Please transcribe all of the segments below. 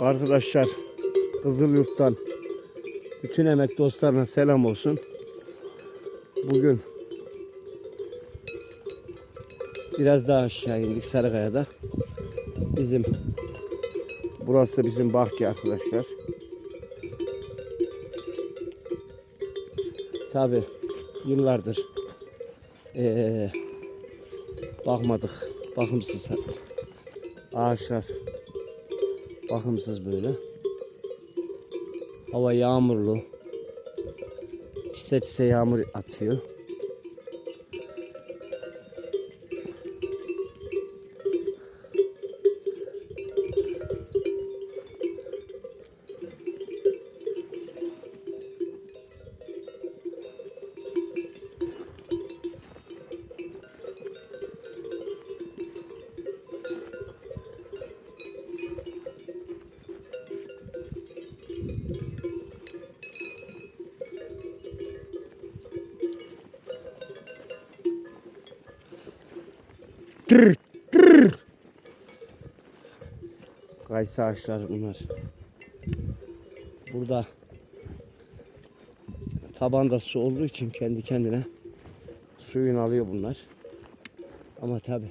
Arkadaşlar Kızılyurt'tan bütün emek dostlarına selam olsun. Bugün biraz daha aşağı indik Sarıkaya'da. Bizim burası bizim bahçe arkadaşlar. Tabi yıllardır eee, bakmadık. Bakımsız ağaçlar bakımsız böyle. Hava yağmurlu. Çise çise yağmur atıyor. Tır, tır. Kayısı ağaçlar bunlar. Burada tabanda su olduğu için kendi kendine suyunu alıyor bunlar. Ama tabi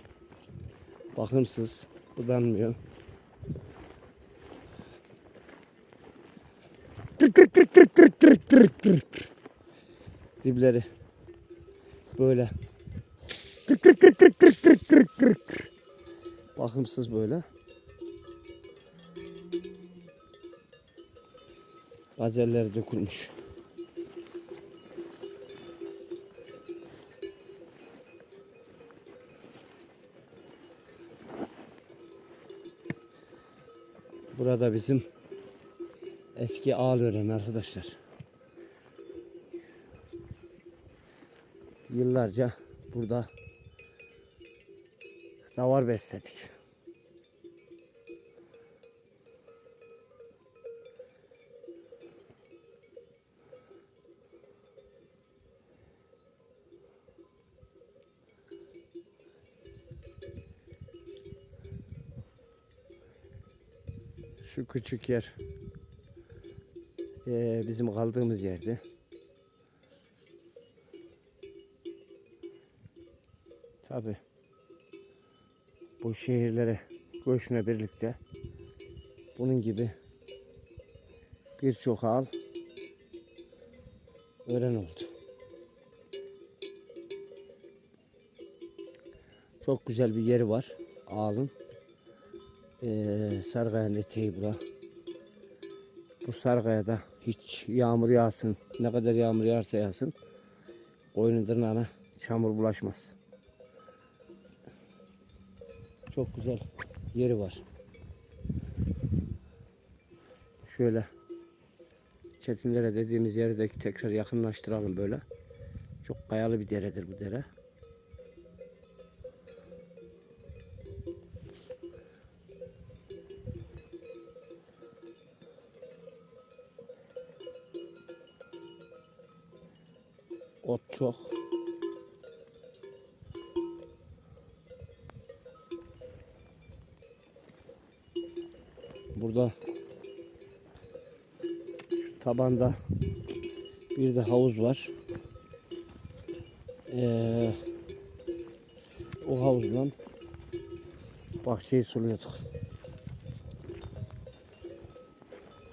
bakımsız budanmıyor. Tır tır tır tır tır tır tır tır. Dipleri böyle Tır tır tır tır tır tır tır tır. Bakımsız böyle. Gazeller dökülmüş. Burada bizim eski Ağlören arkadaşlar. Yıllarca burada davar besledik. Şu küçük yer eee, bizim kaldığımız yerdi. Tabi bu şehirlere göçle birlikte bunun gibi birçok al öğren oldu. Çok güzel bir yeri var ağalın. Ee, Sarıkaya'nın eteği bura. Bu Sarıkaya'da hiç yağmur yağsın, ne kadar yağmur yağarsa yağsın, koyunun tırnağına çamur bulaşmaz. Çok güzel yeri var. Şöyle Çetinlere dediğimiz yeri de tekrar yakınlaştıralım böyle. Çok kayalı bir deredir bu dere. Ot çok. Tabanda bir de havuz var. Ee, o havuzdan bahçeyi suluyorduk.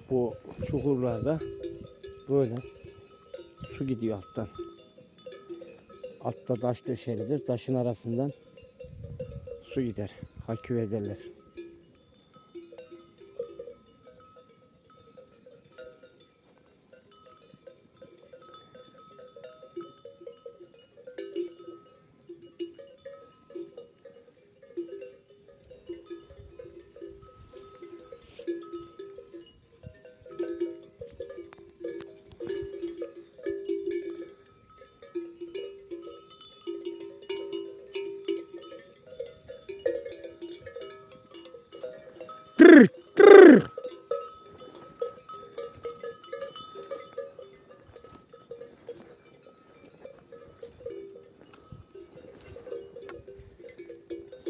Bu çukurlarda böyle su gidiyor alttan. Altta taş döşelidir. Taşın arasından su gider. Hakü ederler.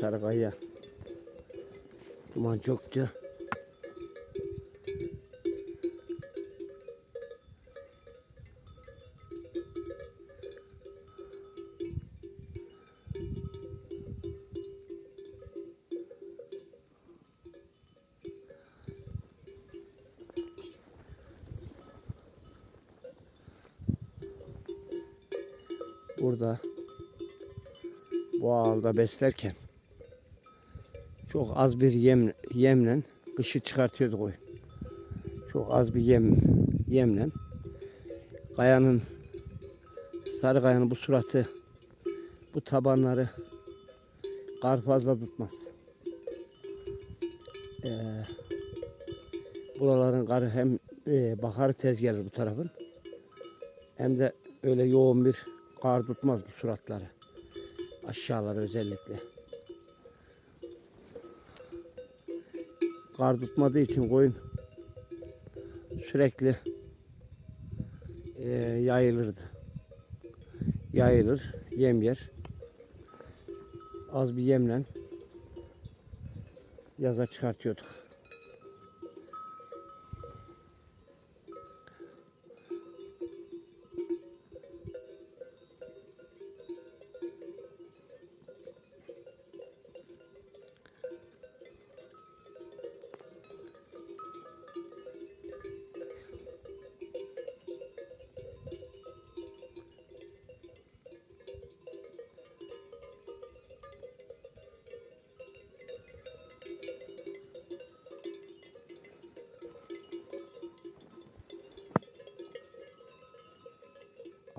Sarıkaya. Duman çoktu. burada bu ağalda beslerken çok az bir yem, yemle kışı çıkartıyorduk koyun. Çok az bir yem yemle kayanın sarı kayanın bu suratı bu tabanları kar fazla tutmaz. Ee, buraların karı hem e, baharı tez gelir bu tarafın hem de öyle yoğun bir kar tutmaz bu suratları. Aşağıları özellikle. Kar tutmadığı için koyun sürekli e, yayılırdı. Yayılır, yem yer. Az bir yemle yaza çıkartıyorduk.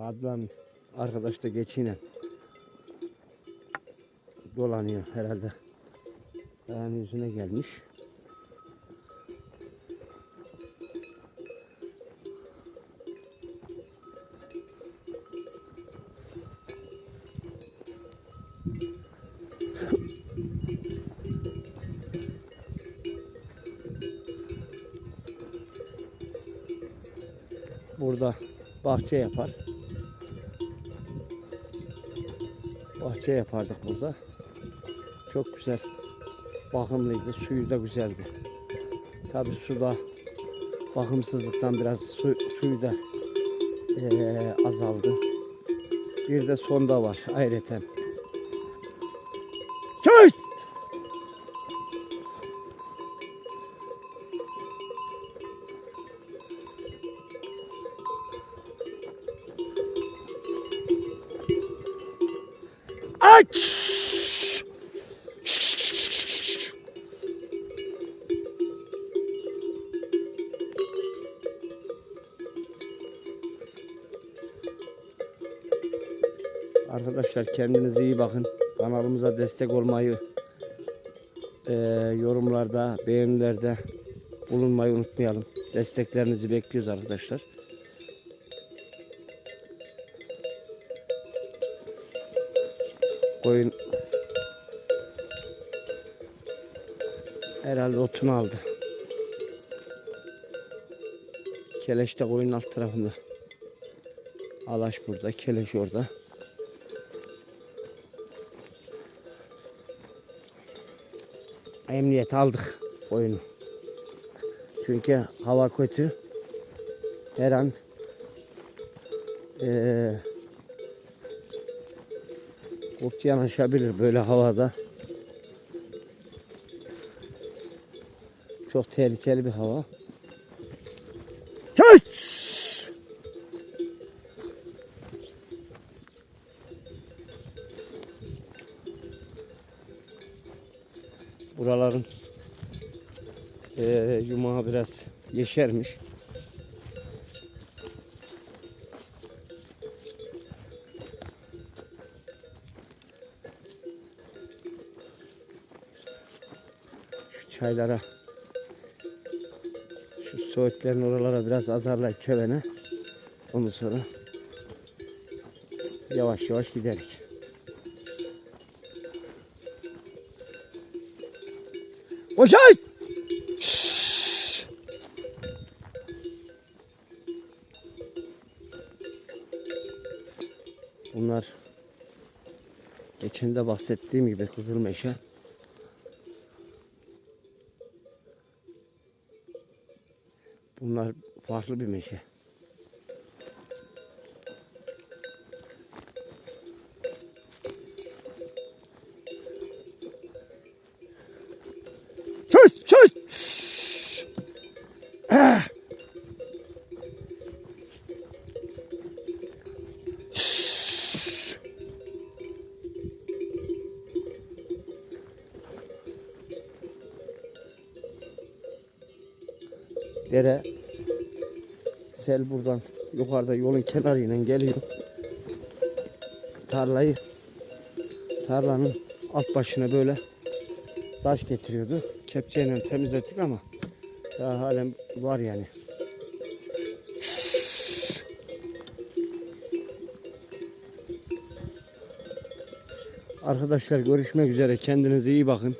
Adnan arkadaş da geçiyle dolanıyor herhalde. Ayağının yüzüne gelmiş. Burada bahçe yapar. Bahçe yapardık burada. Çok güzel. Bakımlıydı. Suyu da güzeldi. Tabi suda bakımsızlıktan biraz su, suyu da eee, azaldı. Bir de sonda var ayrıca. Arkadaşlar kendinize iyi bakın. Kanalımıza destek olmayı, eee, yorumlarda, beğenilerde bulunmayı unutmayalım. Desteklerinizi bekliyoruz arkadaşlar. Koyun herhalde otunu aldı. Keleş de koyunun alt tarafında. Alaş burada, keleş orada. Emniyet aldık koyunu. Çünkü hava kötü. Her an eee Kurt yanaşabilir böyle havada. Çok tehlikeli bir hava. Çöş! Buraların eee yumağı biraz yeşermiş. Şu çaylara şu söğütlerin oralara biraz azarlayıp çövene ondan sonra yavaş yavaş giderik. Koçay! Bunlar geçen bahsettiğim gibi Kızılmeşe Bunlar farklı bir meşe. Dere sel buradan yukarıda yolun kenarıyla geliyor. Tarlayı tarlanın alt başına böyle taş getiriyordu. Kepçeyle temizlettik ama daha halen var yani. Arkadaşlar görüşmek üzere. Kendinize iyi bakın.